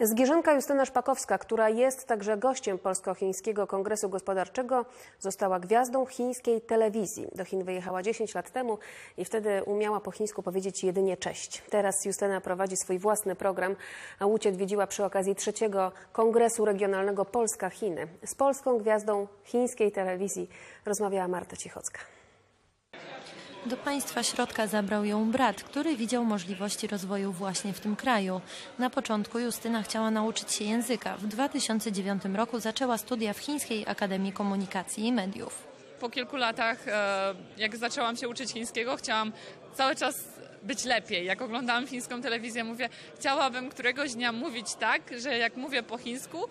Zgierzynka Justyna Szpakowska, która jest także gościem Polsko-Chińskiego Kongresu Gospodarczego, została gwiazdą chińskiej telewizji. Do Chin wyjechała 10 lat temu i wtedy umiała po chińsku powiedzieć jedynie cześć. Teraz Justyna prowadzi swój własny program, a Łódź odwiedziła przy okazji trzeciego Kongresu Regionalnego Polska-Chiny. Z polską gwiazdą chińskiej telewizji rozmawiała Marta Cichocka. Do państwa środka zabrał ją brat, który widział możliwości rozwoju właśnie w tym kraju. Na początku Justyna chciała nauczyć się języka. W 2009 roku zaczęła studia w Chińskiej Akademii Komunikacji i Mediów. Po kilku latach, e, jak zaczęłam się uczyć chińskiego, chciałam cały czas być lepiej. Jak oglądałam chińską telewizję, mówię, chciałabym któregoś dnia mówić tak, że jak mówię po chińsku,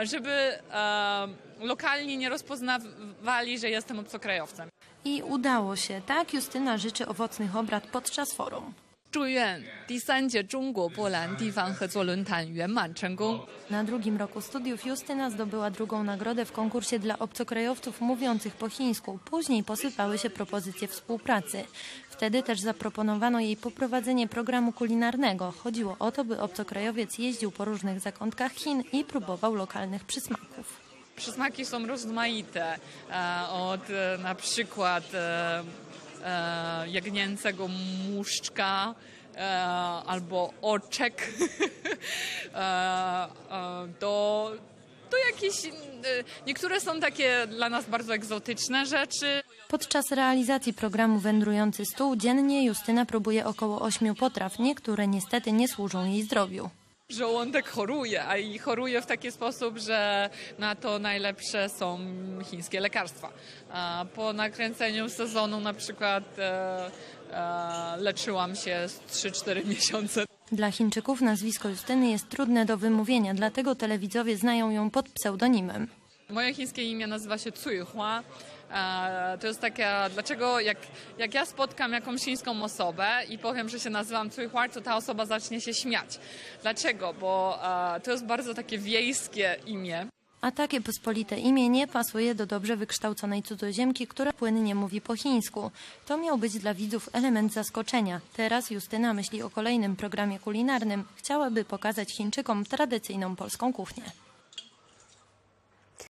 e, żeby e, lokalni nie rozpoznawali, że jestem obcokrajowcem. I udało się. Tak Justyna życzy owocnych obrad podczas forum. 祝愿第三届中国波兰地方合作论坛圆满成功。 Na drugim roku studiów Justyna zdobyła drugą nagrodę w konkursie dla obcokrajowców mówiących po chińsku. Później posypały się propozycje współpracy. Wtedy też zaproponowano jej poprowadzenie programu kulinarnego. Chodziło o to, by obcokrajowiec jeździł po różnych zakątkach Chin i próbował lokalnych przysmaków. Przysmaki są rozmaite. E, Od e, na przykład e, jagnięcego muszczka albo oczek do, do jakichś... Niektóre są takie dla nas bardzo egzotyczne rzeczy. Podczas realizacji programu Wędrujący Stół dziennie Justyna próbuje około ośmiu potraw. Niektóre niestety nie służą jej zdrowiu. Żołądek choruje, a i choruje w taki sposób, że na to najlepsze są chińskie lekarstwa. Po nakręceniu sezonu na przykład e, e, leczyłam się z 3-4 miesiące. Dla Chińczyków nazwisko Justyny jest trudne do wymówienia, dlatego telewidzowie znają ją pod pseudonimem. Moje chińskie imię nazywa się Cui Hua. E, To jest taka, dlaczego jak, jak ja spotkam jakąś chińską osobę i powiem, że się nazywam Cui Hua, to ta osoba zacznie się śmiać. Dlaczego? Bo to jest bardzo takie wiejskie imię. A takie pospolite imię nie pasuje do dobrze wykształconej cudzoziemki, która płynnie mówi po chińsku. To miał być dla widzów element zaskoczenia. Teraz Justyna myśli o kolejnym programie kulinarnym. Chciałaby pokazać Chińczykom tradycyjną polską kuchnię.